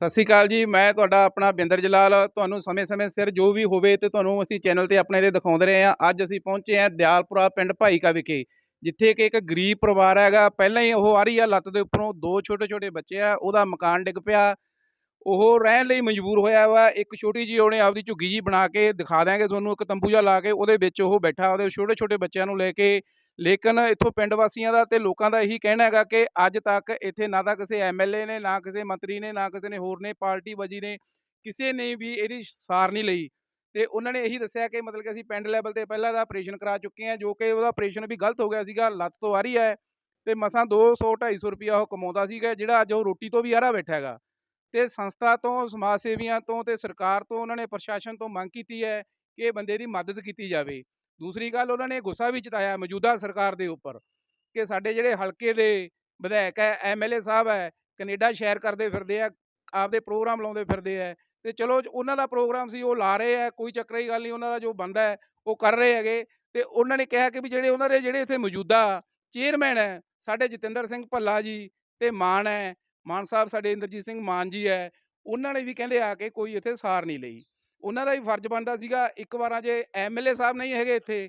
ਸਤਿ ਸ਼੍ਰੀ ਅਕਾਲ ਜੀ, ਮੈਂ ਤੁਹਾਡਾ ਆਪਣਾ ਬਿੰਦਰ ਜਲਾਲ। ਤੁਹਾਨੂੰ ਸਮੇਂ-ਸਮੇਂ ਸਿਰ ਜੋ ਵੀ ਹੋਵੇ ਤੇ ਤੁਹਾਨੂੰ ਅਸੀਂ ਚੈਨਲ ਤੇ ਆਪਣੇ ਦੇ ਦਿਖਾਉਂਦੇ ਰਹੇ ਹਾਂ। ਅੱਜ ਅਸੀਂ ਪਹੁੰਚੇ ਹਾਂ ਦਿਆਲਪੁਰਾ ਪਿੰਡ ਭਾਈਕਾ ਵਿਖੇ, ਜਿੱਥੇ ਕਿ ਇੱਕ ਗਰੀਬ ਪਰਿਵਾਰ ਹੈਗਾ। ਪਹਿਲਾਂ ਹੀ ਉਹ ਆ ਰਹੀ ਆ ਲੱਤ ਦੇ ਉੱਪਰੋਂ, ਦੋ ਛੋਟੇ-ਛੋਟੇ ਬੱਚੇ ਆ, ਉਹਦਾ ਮਕਾਨ ਡਿੱਗ ਪਿਆ। ਉਹ ਰਹਿਣ ਲਈ ਮਜਬੂਰ ਹੋਇਆ ਵਾ। ਇੱਕ ਛੋਟੀ ਜੀ ਉਹਨੇ ਆਪਦੀ ਝੁੱਗੀ ਜੀ ਬਣਾ ਕੇ ਦਿਖਾ ਦਿਆਂਗੇ ਤੁਹਾਨੂੰ, ਇੱਕ ਤੰਬੂ ਜਿਹਾ ਲਾ ਕੇ। ਉਹਦੇ ਵਿੱਚ ਉਹ ਬੈਠਾ, ਉਹਦੇ ਛੋਟੇ-ਛੋਟੇ ਬੱਚਿਆਂ ਨੂੰ ਲੈ ਕੇ ਲੇਕਿਨ ਇੱਥੋਂ ਪਿੰਡ ਵਾਸੀਆਂ ਦਾ ਤੇ ਲੋਕਾਂ ਦਾ ਇਹੀ ਕਹਿਣਾ ਹੈਗਾ ਕਿ ਅੱਜ ਤੱਕ ਇੱਥੇ ਨਾ ਤਾਂ ਕਿਸੇ ਐਮਐਲਏ ਨੇ, ਨਾ ਕਿਸੇ ਮੰਤਰੀ ਨੇ, ਨਾ ਕਿਸੇ ਨੇ ਹੋਰ ਨੇ ਪਾਰਟੀ ਵਜੀ ਨੇ, ਕਿਸੇ ਨੇ ਵੀ ਇਹਦੀ ਸਾਰ ਨਹੀਂ ਲਈ। ਤੇ ਉਹਨਾਂ ਨੇ ਇਹੀ ਦੱਸਿਆ ਕਿ ਮਤਲਬ ਕਿ ਅਸੀਂ ਪਿੰਡ ਲੈਵਲ ਤੇ ਪਹਿਲਾਂ ਦਾ ਆਪਰੇਸ਼ਨ ਕਰਾ ਚੁੱਕੇ ਹਾਂ, ਜੋ ਕਿ ਉਹਦਾ ਆਪਰੇਸ਼ਨ ਵੀ ਗਲਤ ਹੋ ਗਿਆ ਸੀਗਾ, ਲੱਤ ਤੋਂ ਆ ਰਹੀ ਹੈ ਤੇ ਮਸਾਂ 200 250 ਰੁਪਿਆ ਉਹ ਕਮਾਉਂਦਾ ਸੀਗਾ, ਜਿਹੜਾ ਅੱਜ ਉਹ ਰੋਟੀ ਤੋਂ ਵੀ ਆਰਾ ਬੈਠਾ ਹੈਗਾ। ਤੇ ਸੰਸਥਾ ਤੋਂ, ਸਮਾਜ ਸੇਵੀਆਂ ਤੋਂ ਤੇ ਸਰਕਾਰ ਤੋਂ ਉਹਨਾਂ ਨੇ ਪ੍ਰਸ਼ਾਸਨ ਤੋਂ ਮੰਗ ਕੀਤੀ ਹੈ ਕਿ ਇਹ ਬੰਦੇ ਦੀ ਮਦਦ ਕੀਤੀ ਜਾਵੇ। ਦੂਸਰੀ ਗੱਲ ਉਹਨਾਂ ਨੇ ਗੁੱਸਾ ਵੀ ਜਤਾਇਆ ਮੌਜੂਦਾ ਸਰਕਾਰ ਦੇ ਉੱਪਰ ਕਿ ਸਾਡੇ ਜਿਹੜੇ ਹਲਕੇ ਦੇ ਵਿਧਾਇਕ ਹੈ ਐਮਐਲਏ ਸਾਹਿਬ ਹੈ, ਕੈਨੇਡਾ ਸ਼ਹਿਰ ਕਰਦੇ ਫਿਰਦੇ ਆ, ਆਪਦੇ ਪ੍ਰੋਗਰਾਮ ਲਾਉਂਦੇ ਫਿਰਦੇ ਆ ਤੇ ਚਲੋ ਉਹਨਾਂ ਦਾ ਪ੍ਰੋਗਰਾਮ ਸੀ, ਉਹ ਲਾ ਰਹੇ ਆ, ਕੋਈ ਚੱਕਰ ਦੀ ਗੱਲ ਨਹੀਂ, ਉਹਨਾਂ ਦਾ ਜੋ ਬੰਦਾ ਹੈ, ਉਹ ਕਰ ਰਹੇ ਹੈਗੇ ਤੇ ਉਹਨਾਂ ਨੇ ਕਿਹਾ ਕਿ ਵੀ ਜਿਹੜੇ ਉਹਨਾਂ ਦੇ ਜਿਹੜੇ ਇੱਥੇ ਮੌਜੂਦਾ ਚੇਅਰਮੈਨ ਹੈ, ਸਾਡੇ ਜਤਿੰਦਰ ਸਿੰਘ ਭੱਲਾ ਜੀ ਤੇ ਮਾਨ ਹੈ, ਮਾਨ ਸਾਹਿਬ, ਸਾਡੇ ਇੰਦਰਜੀਤ ਸਿੰਘ ਮਾਨ ਜੀ ਹੈ, ਉਹਨਾਂ ਨੇ ਵੀ ਕਹਿੰਦੇ ਆ ਕਿ ਕੋਈ ਇੱਥੇ ਸਾਰ ਨਹੀਂ ਲਈ। ਉਹਨਾਂ ਦਾ ਵੀ ਫਰਜ਼ ਬਣਦਾ ਸੀਗਾ, ਇੱਕ ਵਾਰਾਂ ਜੇ ਐਮਐਲਏ ਸਾਹਿਬ ਨਹੀਂ ਹੈਗੇ ਇੱਥੇ,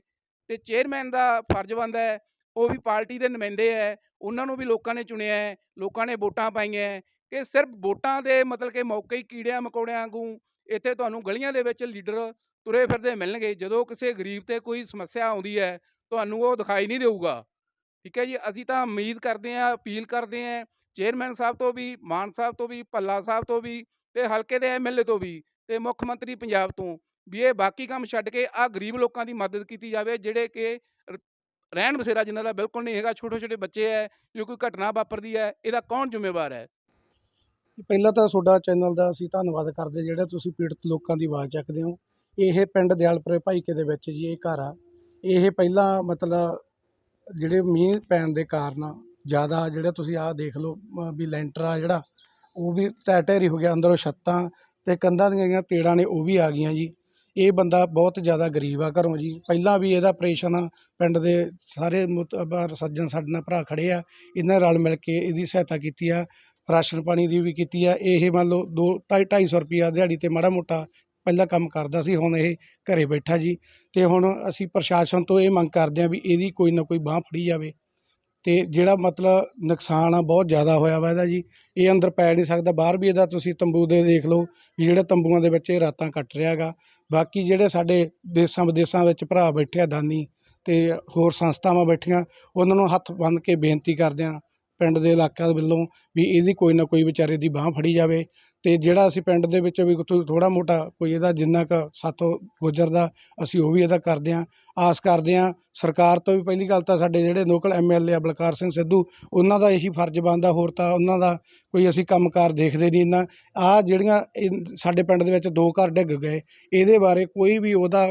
ਤੇ ਚੇਅਰਮੈਨ ਦਾ ਫਰਜ਼ ਬਣਦਾ ਹੈ, ਉਹ ਵੀ ਪਾਰਟੀ ਦੇ ਨੁਮਾਇੰਦੇ ਹੈ, ਉਹਨਾਂ ਨੂੰ ਵੀ ਲੋਕਾਂ ਨੇ ਚੁਣਿਆ ਹੈ, ਲੋਕਾਂ ਨੇ ਵੋਟਾਂ ਪਾਈਆਂ ਕਿ ਸਿਰਫ ਵੋਟਾਂ ਦੇ ਮਤਲਬ ਕਿ ਮੌਕੇ ਹੀ ਕੀੜਿਆਂ ਮਕੌੜਿਆਂ ਵਾਂਗੂ ਇੱਥੇ ਤੁਹਾਨੂੰ ਗਲੀਆਂ ਦੇ ਵਿੱਚ ਲੀਡਰ ਤੁਰੇ ਫਿਰਦੇ ਮਿਲਣਗੇ, ਜਦੋਂ ਕਿਸੇ ਗਰੀਬ ਤੇ ਕੋਈ ਸਮੱਸਿਆ ਆਉਂਦੀ ਹੈ, ਤੁਹਾਨੂੰ ਉਹ ਦਿਖਾਈ ਨਹੀਂ ਦੇਊਗਾ। ਠੀਕ ਹੈ ਜੀ, ਅਸੀਂ ਤਾਂ ਉਮੀਦ ਕਰਦੇ ਹਾਂ, ਅਪੀਲ ਕਰਦੇ ਹਾਂ, ਚੇਅਰਮੈਨ ਸਾਹਿਬ ਤੋਂ ਵੀ, ਮਾਨ ਸਾਹਿਬ ਤੋਂ ਵੀ, ਭੱਲਾ ਸਾਹਿਬ ਤੋਂ ਵੀ, ਤੇ ਹਲਕੇ ਦੇ ਐਮਐਲਏ ਤੋਂ ਵੀ ਤੇ ਮੁੱਖ ਮੰਤਰੀ ਪੰਜਾਬ ਤੋਂ, ਵੀ ਇਹ ਬਾਕੀ ਕੰਮ ਛੱਡ ਕੇ ਆ ਗਰੀਬ ਲੋਕਾਂ ਦੀ ਮਦਦ ਕੀਤੀ ਜਾਵੇ, ਜਿਹੜੇ ਕਿ ਰਹਿਣ ਬਸੇਰਾ ਜਿਨ੍ਹਾਂ ਦਾ ਬਿਲਕੁਲ ਨਹੀਂ ਹੈਗਾ ਛੋਟੇ ਛੋਟੇ ਬੱਚੇ ਹੈ ਜੋ ਕੋਈ ਘਟਨਾ ਵਾਪਰਦੀ ਹੈ ਇਹਦਾ ਕੌਣ ਜ਼ਿੰਮੇਵਾਰ ਹੈ ਪਹਿਲਾਂ ਤਾਂ ਤੁਹਾਡਾ ਚੈਨਲ ਦਾ ਅਸੀਂ ਧੰਨਵਾਦ ਕਰਦੇ, ਜਿਹੜਾ ਤੁਸੀਂ ਪੀੜਤ ਲੋਕਾਂ ਦੀ ਆਵਾਜ਼ ਚੱਕਦੇ ਹੋ। ਇਹ ਪਿੰਡ ਦਿਆਲਪੁਰੇ ਭਾਈਕੇ ਦੇ ਵਿੱਚ ਜੀ, ਇਹ ਘਰ ਆ। ਇਹ ਪਹਿਲਾਂ ਮਤਲਬ ਜਿਹੜੇ ਮੀਂਹ ਪੈਣ ਦੇ ਕਾਰਨ ਜ਼ਿਆਦਾ ਜਿਹੜਾ ਤੁਸੀਂ ਆਹ ਦੇਖ ਲਓ ਵੀ ਲੈਂਟਰ ਆ ਜਿਹੜਾ, ਉਹ ਵੀ ਢਹਿ ਢੇਰੀ ਹੋ ਗਿਆ, ਅੰਦਰੋਂ ਛੱਤਾਂ ਤੇ ਕੰਧਾਂ ਦੀਆਂ ਜਿਹੜੀਆਂ ਤੇੜਾਂ ਨੇ ਉਹ ਵੀ ਆ ਗਈਆਂ ਜੀ। ਇਹ ਬੰਦਾ ਬਹੁਤ ਜ਼ਿਆਦਾ ਗਰੀਬ ਆ ਘਰੋਂ ਜੀ। ਪਹਿਲਾਂ ਵੀ ਇਹਦਾ ਆਪਰੇਸ਼ਨ ਪਿੰਡ ਦੇ ਸਾਰੇ ਮੁਤਬਰ ਸੱਜਣ ਸਾਡੇ ਨਾਲ ਭਰਾ ਖੜੇ ਆ। ਇਹਨਾਂ ਰਲ ਮਿਲ ਕੇ ਇਹਦੀ ਸਹਾਇਤਾ ਕੀਤੀ ਆ, ਰਾਸ਼ਨ ਪਾਣੀ ਦੀ ਵੀ ਕੀਤੀ ਆ। ਇਹ ਮੰਨ ਲਓ ਦੋ, ਢਾਈ ਢਾਈ ਸੌ ਰੁਪਈਆ ਦਿਹਾੜੀ ਤੇ ਮਾੜਾ ਮੋਟਾ ਪਹਿਲਾਂ ਕੰਮ ਕਰਦਾ ਸੀ, ਹੁਣ ਇਹ ਘਰੇ ਬੈਠਾ ਜੀ। ਤੇ ਹੁਣ ਅਸੀਂ ਪ੍ਰਸ਼ਾਸਨ ਤੋਂ ਇਹ ਮੰਗ ਕਰਦੇ ਆ ਵੀ ਇਹਦੀ ਕੋਈ ਨਾ ਕੋਈ ਬਾਹ ਫੜੀ ਜਾਵੇ। ਅਤੇ ਜਿਹੜਾ ਮਤਲਬ ਨੁਕਸਾਨ ਆ, ਬਹੁਤ ਜ਼ਿਆਦਾ ਹੋਇਆ ਵਾ ਇਹਦਾ ਜੀ। ਇਹ ਅੰਦਰ ਪੈ ਨਹੀਂ ਸਕਦਾ, ਬਾਹਰ ਵੀ ਇਹਦਾ ਤੁਸੀਂ ਤੰਬੂ ਦੇ ਦੇਖ ਲਓ ਵੀ ਜਿਹੜੇ ਤੰਬੂਆਂ ਦੇ ਵਿੱਚ ਇਹ ਰਾਤਾਂ ਕੱਟ ਰਿਹਾ ਗਾ। ਬਾਕੀ ਜਿਹੜੇ ਸਾਡੇ ਦੇਸਾਂ ਵਿਦੇਸਾਂ ਵਿੱਚ ਭਰਾ ਬੈਠੇ ਆ ਦਾਨੀ ਅਤੇ ਹੋਰ ਸੰਸਥਾਵਾਂ ਬੈਠੀਆਂ, ਉਹਨਾਂ ਨੂੰ ਹੱਥ ਬੰਨ੍ਹ ਕੇ ਬੇਨਤੀ ਕਰਦੇ ਆ ਪਿੰਡ ਦੇ ਇਲਾਕਿਆਂ ਵੱਲੋਂ ਵੀ ਇਹਦੀ ਕੋਈ ਨਾ ਕੋਈ ਵਿਚਾਰੇ ਦੀ ਬਾਹ ਫੜੀ ਜਾਵੇ ਅਤੇ ਜਿਹੜਾ ਅਸੀਂ ਪਿੰਡ ਦੇ ਵਿੱਚ ਵੀ ਥੋੜ੍ਹਾ ਮੋਟਾ ਕੋਈ ਇਹਦਾ ਜਿੰਨਾ ਕੁ ਸਾਥੋਂ ਗੁਜ਼ਰਦਾ ਅਸੀਂ ਉਹ ਵੀ ਇਹਦਾ ਕਰਦੇ ਹਾਂ, ਆਸ ਕਰਦੇ ਹਾਂ। ਸਰਕਾਰ ਤੋਂ ਵੀ ਪਹਿਲੀ ਗੱਲ ਤਾਂ ਸਾਡੇ ਜਿਹੜੇ ਲੋਕਲ ਐਮਐਲਏ ਆ ਬਲਕਾਰ ਸਿੰਘ ਸਿੱਧੂ, ਉਹਨਾਂ ਦਾ ਇਹੀ ਫਰਜ਼ ਬਣਦਾ, ਹੋਰ ਤਾਂ ਉਹਨਾਂ ਦਾ ਕੋਈ ਅਸੀਂ ਕੰਮਕਾਰ ਦੇਖਦੇ ਨਹੀਂ ਇੰਨਾ। ਆ ਜਿਹੜੀਆਂ ਸਾਡੇ ਪਿੰਡ ਦੇ ਵਿੱਚ ਦੋ ਘਰ ਡਿੱਗ ਗਏ, ਇਹਦੇ ਬਾਰੇ ਕੋਈ ਵੀ ਉਹਦਾ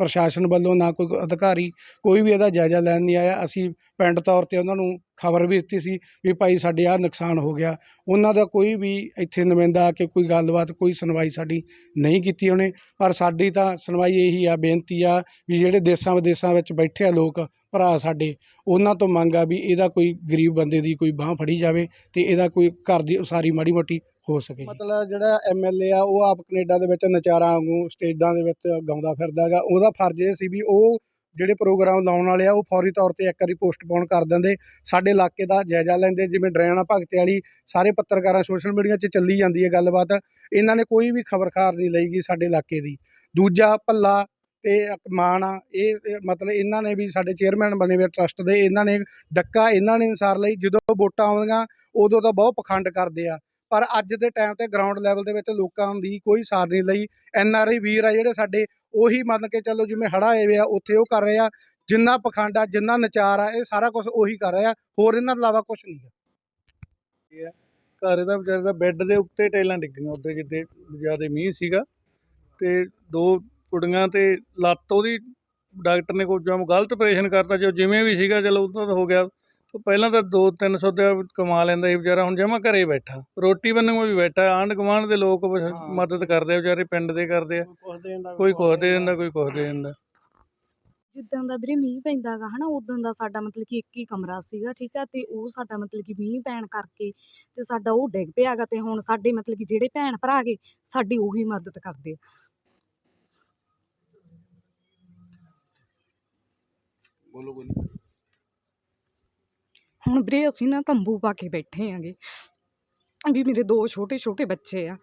ਪ੍ਰਸ਼ਾਸਨ ਵੱਲੋਂ ਨਾ ਕੋਈ ਅਧਿਕਾਰੀ ਕੋਈ ਵੀ ਇਹਦਾ ਜਾਇਜ਼ਾ ਲੈਣ ਨਹੀਂ ਆਇਆ। ਅਸੀਂ ਪਿੰਡ ਤੌਰ ਤੇ ਉਹਨਾਂ ਨੂੰ ਖਬਰ ਵੀ ਦਿੱਤੀ ਸੀ ਵੀ ਭਾਈ ਸਾਡੇ ਆਹ ਨੁਕਸਾਨ ਹੋ ਗਿਆ। ਉਹਨਾਂ ਦਾ ਕੋਈ ਵੀ ਇੱਥੇ ਨੁਮਾਇੰਦਾ ਆ ਕੇ ਕੋਈ ਗੱਲਬਾਤ, ਕੋਈ ਸੁਣਵਾਈ ਸਾਡੀ ਨਹੀਂ ਕੀਤੀ ਉਹਨੇ। ਪਰ ਸਾਡੀ ਤਾਂ ਸੁਣਵਾਈ ਇਹੀ ਆ, ਬੇਨਤੀ ਆ ਵੀ ਜਿਹੜੇ ਦੇਸਾਂ ਵਿਦੇਸਾਂ ਵਿੱਚ ਬੈਠੇ ਆ ਲੋਕ, ਭਰਾ ਸਾਡੇ, ਉਹਨਾਂ ਤੋਂ ਮੰਗ ਆ ਵੀ ਇਹਦਾ ਕੋਈ ਗਰੀਬ ਬੰਦੇ ਦੀ ਕੋਈ ਬਾਹ ਫੜੀ ਜਾਵੇ ਤੇ ਇਹਦਾ ਕੋਈ ਘਰ ਦੀ ਉਸਾਰੀ ਮਾੜੀ ਮੋਟੀ ਹੋ ਸਕੇ ਮਤਲਬ ਜਿਹੜਾ ਐਮਐਲਏ ਆ, ਉਹ ਆਪ ਕੈਨੇਡਾ ਦੇ ਵਿੱਚ ਨਚਾਰਾਂ ਵਾਂਗੂ ਸਟੇਜਾਂ ਦੇ ਵਿੱਚ ਗਾਉਂਦਾ ਫਿਰਦਾ ਹੈਗਾ। ਉਹਦਾ ਫਰਜ਼ ਇਹ ਸੀ ਵੀ ਉਹ ਜਿਹੜੇ ਪ੍ਰੋਗਰਾਮ ਲਾਉਣ ਵਾਲੇ ਆ, ਉਹ ਫੌਰੀ ਤੌਰ ਤੇ ਇੱਕ ਵਾਰੀ ਪੋਸਟਪੋਨ ਕਰ ਦਿੰਦੇ। ਸਾਡੇ ਇਲਾਕੇ ਦਾ ਜਾਇਜ਼ਾ ਲੈਂਦੇ, ਜਿਵੇਂ ਡਰੈਣਾ ਭਗਤੇ ਵਾਲੀ, ਸਾਰੇ ਪੱਤਰਕਾਰਾਂ ਸੋਸ਼ਲ ਮੀਡੀਆ 'ਚ ਚੱਲੀ ਜਾਂਦੀ ਹੈ ਗੱਲਬਾਤ। ਇਹਨਾਂ ਨੇ ਕੋਈ ਵੀ ਖਬਰਖਾਰ ਨਹੀਂ ਲਈ ਗਈ ਸਾਡੇ ਇਲਾਕੇ ਦੀ। ਦੂਜਾ ਭੱਲਾ ਤੇ ਇੱਕ ਮਾਨ ਆ, ਇਹ ਮਤਲਬ ਇਹਨਾਂ ਨੇ ਵੀ ਸਾਡੇ ਚੇਅਰਮੈਨ ਬਣੇ ਹੋਏ ਟਰਸਟ ਦੇ, ਇਹਨਾਂ ਨੇ ਡੱਕਾ, ਇਹਨਾਂ ਨੇ ਅਨਸਾਰ ਲਈ। ਜਦੋਂ ਵੋਟਾਂ ਆਉਂਦੀਆਂ ਉਦੋਂ ਤਾਂ ਬਹੁਤ ਪਖੰਡ ਕਰਦੇ ਆ। ਪਰ ਅੱਜ ਦੇ ਟਾਈਮ ਤੇ ਗਰਾਊਂਡ ਲੈਵਲ ਦੇ ਵਿੱਚ ਲੋਕਾਂ ਦੀ ਕੋਈ ਸਾਰ ਨਹੀਂ ਲਈ। ਐਨ ਆਰ ਆਈ ਵੀਰ ਆ ਜਿਹੜੇ ਸਾਡੇ, ਉਹੀ ਮੰਨ ਕੇ ਚੱਲੋ ਜਿਵੇਂ ਹੜਾ ਆਏ ਵੇ ਆ, ਉੱਥੇ ਉਹ ਕਰ ਰਹੇ ਆ। ਜਿੰਨਾ ਪਖੰਡ ਆ, ਜਿੰਨਾ ਨਚਾਰ ਆ, ਇਹ ਸਾਰਾ ਕੁਝ ਉਹੀ ਕਰ ਰਹੇ ਆ। ਹੋਰ ਇਹਨਾਂ ਤੋਂ ਇਲਾਵਾ ਕੁਝ ਨਹੀਂ ਹੈ ਘਰ ਦਾ ਵਿਚਾਰੇ ਦਾ ਬੈੱਡ ਦੇ ਉੱਤੇ ਟਾਈਲਾਂ ਡਿੱਗੀਆਂ ਉੱਤੇ ਜਿੱਦੇ ਜ਼ਿਆਦਾ ਮੀਂਹ ਸੀਗਾ। ਤੇ ਦੋ ਕੁੜੀਆਂ ਤੇ ਲੱਤ ਉਹਦੀ, ਡਾਕਟਰ ਨੇ ਕੋਈ ਜਾਂ ਗਲਤ ਆਪਰੇਸ਼ਨ ਕਰਤਾ, ਜੋ ਜਿਵੇਂ ਵੀ ਸੀਗਾ, ਚਲੋ ਉਹਦਾ ਤਾਂ ਹੋ ਗਿਆ। ਉਹ ਪਹਿਲਾਂ ਤਾਂ 2-300 ਦਾ ਕਮਾ ਲੈਂਦਾ ਸੀ ਵਿਚਾਰਾ ਹੁਣ ਜਮਾ ਘਰੇ ਬੈਠਾ। ਰੋਟੀ ਬੰਨਣ ਵੀ ਬੈਠਾ ਆਂਢ ਗੁਆਂਢ ਦੇ ਲੋਕ। ਮਦਦ ਕਰਦੇ ਆ ਵਿਚਾਰੇ ਪਿੰਡ ਦੇ ਕਰਦੇ ਆ। ਕੋਈ ਕੁਛ ਦੇ ਦਿੰਦਾ ਕੋਈ ਕੁਛ ਦੇ ਦਿੰਦਾ। ਜਿੱਦਾਂ ਦਾ ਵੀਰੇ ਮੀਂਹ ਪੈਂਦਾ ਗਾ ਹਨਾ ਉਦੋਂ ਦਾ ਸਾਡਾ ਮਤਲਬ ਕਿ ਇੱਕ ਹੀ ਕਮਰਾ ਸੀਗਾ ਠੀਕ ਆ ਤੇ ਉਹ ਸਾਡਾ ਮਤਲਬ ਕਿ ਮੀਂਹ ਪੈਣ ਕਰਕੇ ਤੇ ਸਾਡਾ ਉਹ ਡਿੱਗ ਪਿਆ ਗਾ ਤੇ ਹੁਣ ਸਾਡੇ ਮਤਲਬ ਕਿ ਜਿਹੜੇ ਭੈਣ ਭਰਾ ਗੇ ਸਾਡੀ ਉਹੀ ਮਦਦ ਕਰਦੇ ਆ। ਬੋਲੋ ਬੋਲੋ। ਹੁਣ ਵੀਰੇ ਅਸੀਂ ਨਾ ਤੰਬੂ ਪਾ ਕੇ ਬੈਠੇ ਆਂਗੇ ਵੀ ਮੇਰੇ ਦੋ ਛੋਟੇ ਛੋਟੇ ਬੱਚੇ ਆ।